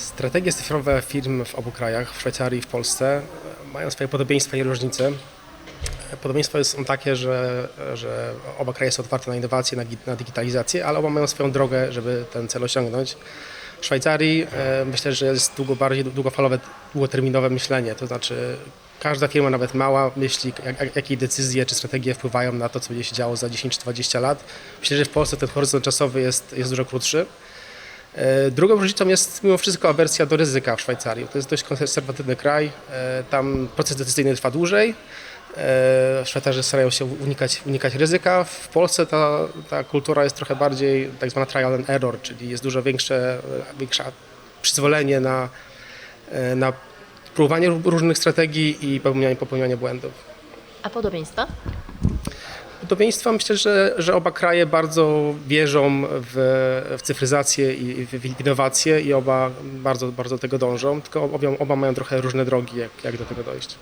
Strategie cyfrowe firm w obu krajach, w Szwajcarii i w Polsce, mają swoje podobieństwa i różnice. Podobieństwa są takie, że, że oba kraje są otwarte na innowacje, na, na digitalizację, ale oba mają swoją drogę, żeby ten cel osiągnąć. W Szwajcarii e, myślę, że jest długo bardziej długofalowe, długoterminowe myślenie, to znaczy każda firma, nawet mała, myśli, jak, jakie decyzje czy strategie wpływają na to, co będzie się działo za 10 czy 20 lat. Myślę, że w Polsce ten horyzont czasowy jest, jest dużo krótszy. E, Drugą różnicą jest mimo wszystko awersja do ryzyka w Szwajcarii. To jest dość konserwatywny kraj. E, Tam proces decyzyjny trwa dłużej. E, Szwajcarzy starają się unikać, unikać ryzyka. W Polsce ta, ta kultura jest trochę bardziej tak zwana trial and error, czyli jest dużo większe, większe przyzwolenie na, na próbowanie różnych strategii i popełnianie, popełnianie błędów. A podobieństwa? Podobieństwa myślę, że, że oba kraje bardzo wierzą w, w cyfryzację i w, w innowacje i oba bardzo, bardzo tego dążą, tylko oba, oba mają trochę różne drogi, jak, jak do tego dojść.